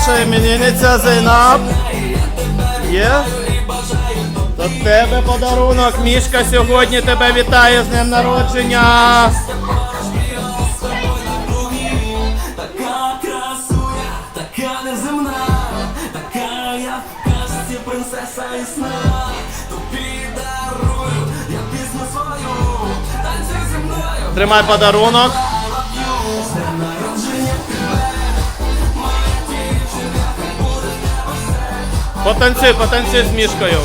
наша іменинниця Зейнаб. Є? До тебе подарунок. Мішка сьогодні тебе вітає з днем народження. Принцеса і сна. Тобі дарую, я пісню свою, танцюй зі мною, Тримай подарунок. Потанцюй, потанцюй з мішкою.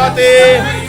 Fatih.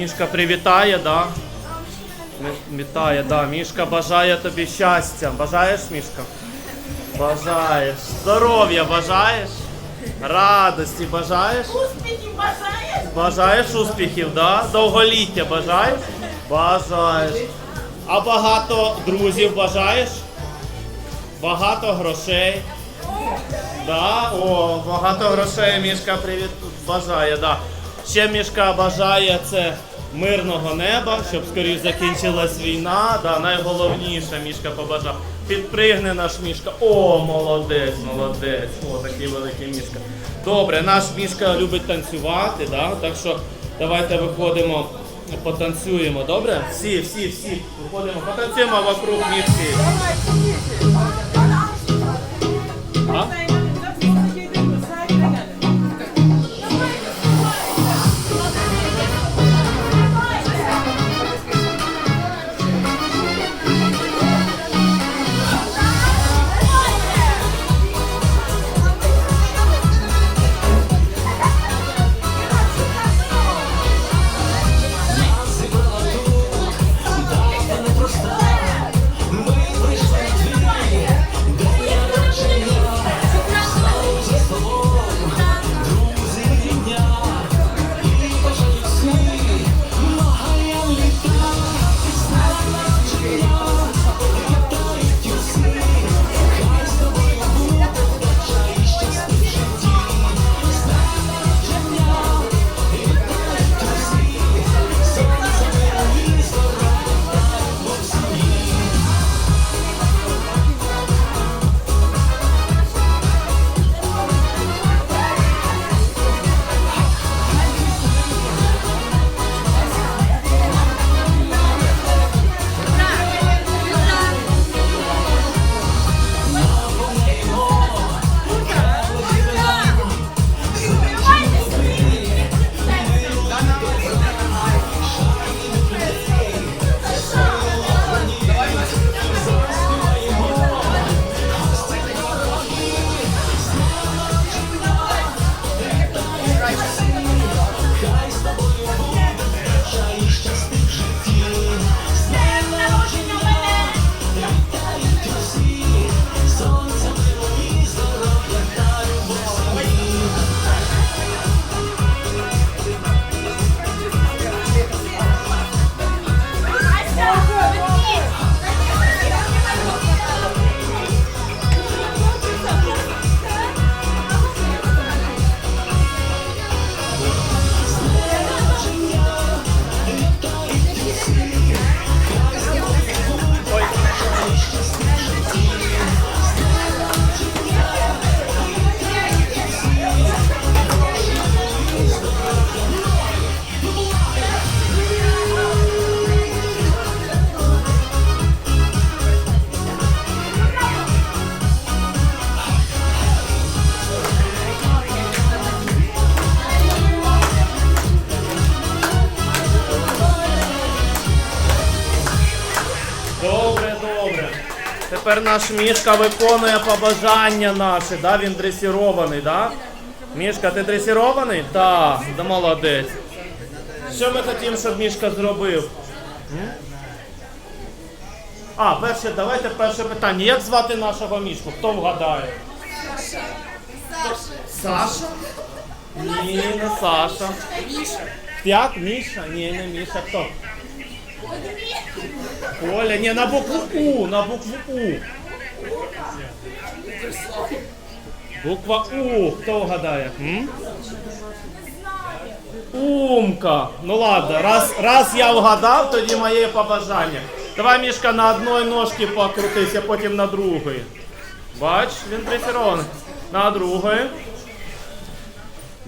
Мішка привітає, да? Вітає, да. Мішка бажає тобі щастя. Бажаєш, Мішка? Бажаєш. Здоров'я бажаєш? Радості бажаєш? Успіхів бажаєш? Бажаєш успіхів, да? Довголіття бажаєш? Бажаєш. А багато друзів бажаєш? Багато грошей. Да? О, багато грошей Мішка привіт бажає, да. Ще Мішка бажає це мирного неба, щоб скоріш закінчилась війна. Да, найголовніше Мішка побажав. Підпригне наш Мішка. О, молодець, молодець. О, такий великий Мішка. Добре, наш Мішка любить танцювати, да? так що давайте виходимо, потанцюємо, добре? Всі, всі, всі. Виходимо, потанцюємо вокруг Мішки. А? Тепер наш мішка виконує побажання наші, да? він дресірований, да? Мішка, ти дресірований? Так, да молодець. Що ми хотімо, щоб мішка зробив? М? А, перше, давайте перше питання. Як звати нашого мішку? Хто вгадає? Саша? Ні, не Саша. Міша. Як? Міша? Ні, не Міша. Хто? Оля, ні, на букву У, на букву У. Буква У. Хто вгадає? М? Умка. Ну ладно, раз, раз я вгадав, тоді моє побажання. Давай, Мішка, на одній ножці покрутися, потім на другої. Бач, він дресірований. На другої.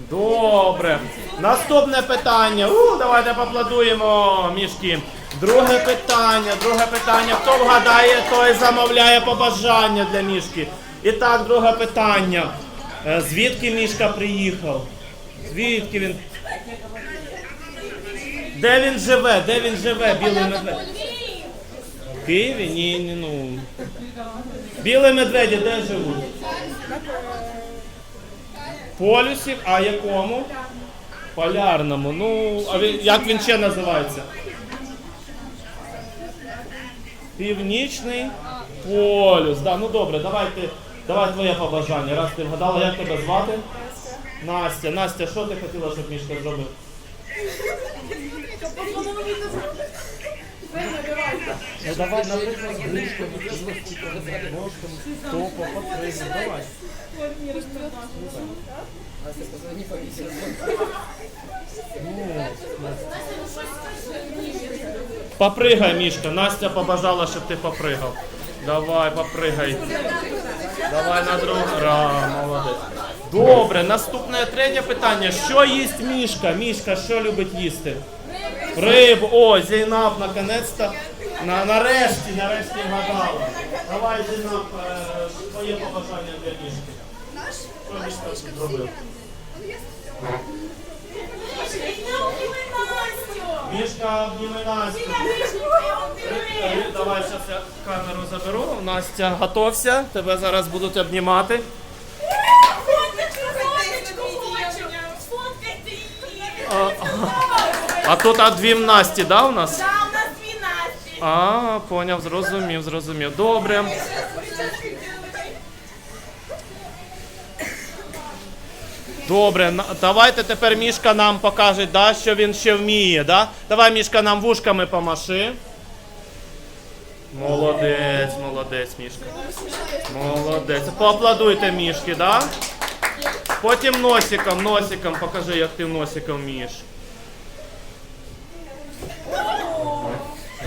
Добре. Наступне питання. У, давайте поаплодуємо, мішки. Друге питання, друге питання. Хто вгадає, той замовляє побажання для мішки. І так, друге питання. Е, Звідки мішка приїхав? Звідки він? Де він живе? Де він живе, білий медведь? В Києві? Ні, ні, ну. Білі медведі де живуть? Полюсів, а якому? Полярному. Ну, а він, як він ще називається? Північний полюс. Да, ну добре, давай ти, давай твоє побажання. Раз ти вгадала, як тебе звати? Настя. Настя, що ти хотіла, щоб мішка зробив? Ну давай, наприклад, грушками, ножками, топо, потрібно, давай. Попригай, Мішка. Настя побажала, щоб ти попригав. Давай, попригай. Давай на другу. Ра, молодець. Добре, наступне третє питання. Що їсть мішка? Мішка, що любить їсти? Рибу. О, Зейнаб, наконець-то. На, нарешті, нарешті вгадала. Давай, Зейнаб, е, твоє побажання для мішки. Що мішка зробив? Мішка, обніми Настю. Е, Давай зараз я камеру заберу. Настя, готовся. Тебе зараз будуть обнімати. А, а тут а дві Насті, да, у нас? Да, у нас 12. А, поняв, зрозумів, зрозумів. Добре. Добре, давайте тепер Мішка нам покаже, да, що він ще вміє. Да? Давай, Мішка, нам вушками помаши. Молодець, молодець, Мішка. Молодець. Поаплодуйте Мішки, да? Потім носиком, носиком покажи, як ти носиком вмієш.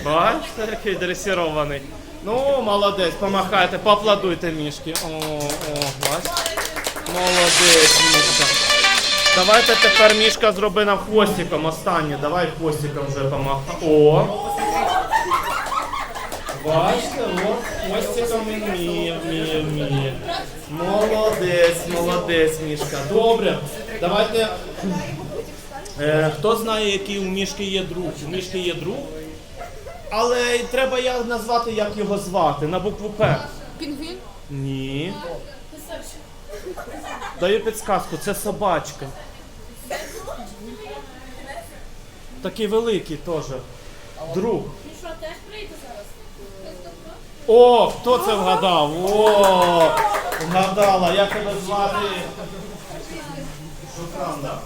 Бачите, який дресірований. Ну, молодець, помахайте, поаплодуйте мішки. О, о, бач. Молодець, мішка. Давайте тепер мішка зроби нам хвостиком останнє. Давай хвостиком вже помахай. О. Бачите, от хвостиком він вміє, вміє, вміє. Молодець, молодець, мішка. Добре. Давайте. Е, хто знає, який у мішки є друг? У мішки є друг. Але треба я назвати, як його звати. На букву П. Пінгвін? Ні. Даю підсказку, це собачка. Такий великий теж. Друг. Ну що, теж прийде зараз? О, хто це вгадав? О, вгадала. Як тебе звати? Шукранда.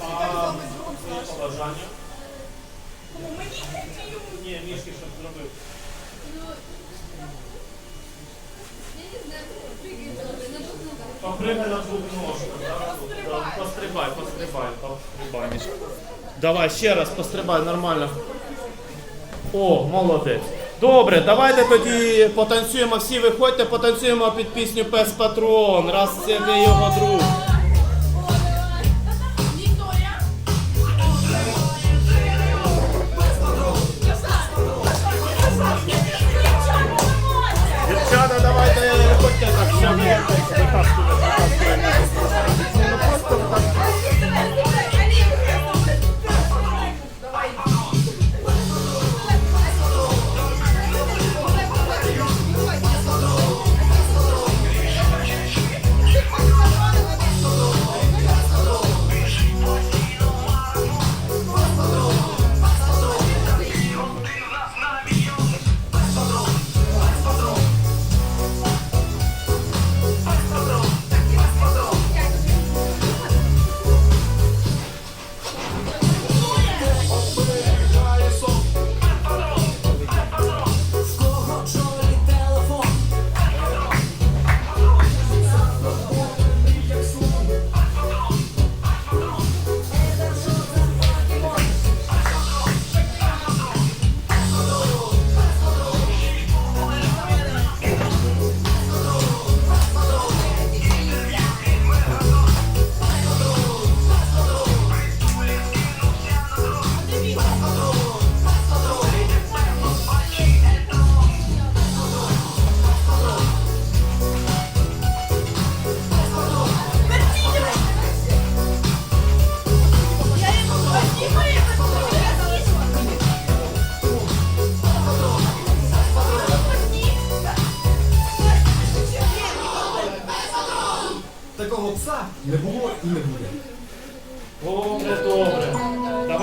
А твоє побажання? Ні, мішки, щоб зробив. Попригай на двух ножках, да? Пострибай, пострибай, пострибай, мішка. Давай, ще раз пострибай, нормально. О, молодець. Добре, давайте тоді потанцюємо. Всі виходьте, потанцюємо під пісню Пес Патрон. Раз це не його друг.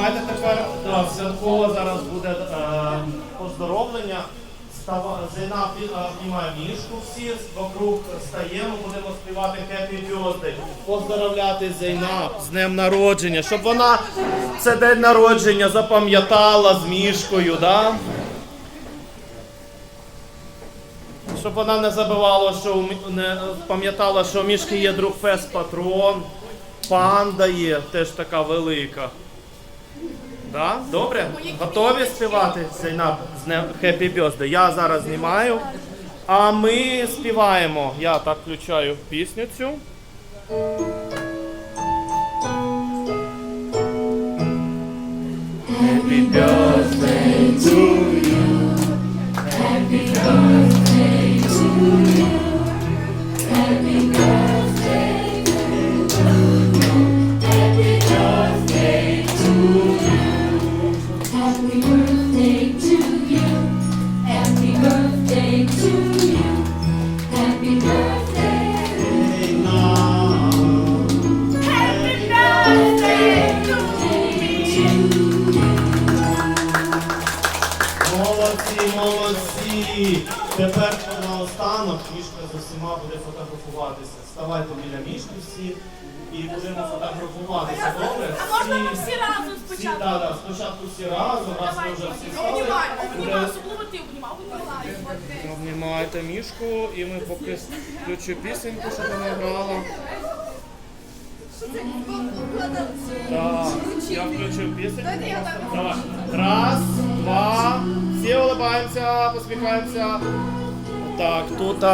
Давайте тепер да, святково зараз буде е, поздоровлення. Става, Зайна пі- е, піднімає мішку всі, вокруг стаємо, будемо співати Happy Birthday. Поздоровляти Зайна з днем народження, щоб вона це день народження запам'ятала з мішкою, да? Щоб вона не забувала, що не пам'ятала, що у мішки є друг пес патрон, панда є, теж така велика. Да? Добре? Готові співати Зайнаб з днем Happy Birthday? Я зараз знімаю. А ми співаємо. Я так включаю пісню цю. Happy birthday to you. Happy birthday to you. Ставайте біля мішки всі і будемо фотографуватися. Добре? А можна ми всі разом спочатку? да, да, спочатку всі разом, раз ми вже всі стали. Обнімай, обнімай, особливо ти обнімав. обнімай. Обнімайте мішку і ми поки включу пісеньку, щоб вона грала. Так, я включу пісеньку. Давай. Раз, два. Всі улыбаємося, посміхаємося. Так, тут.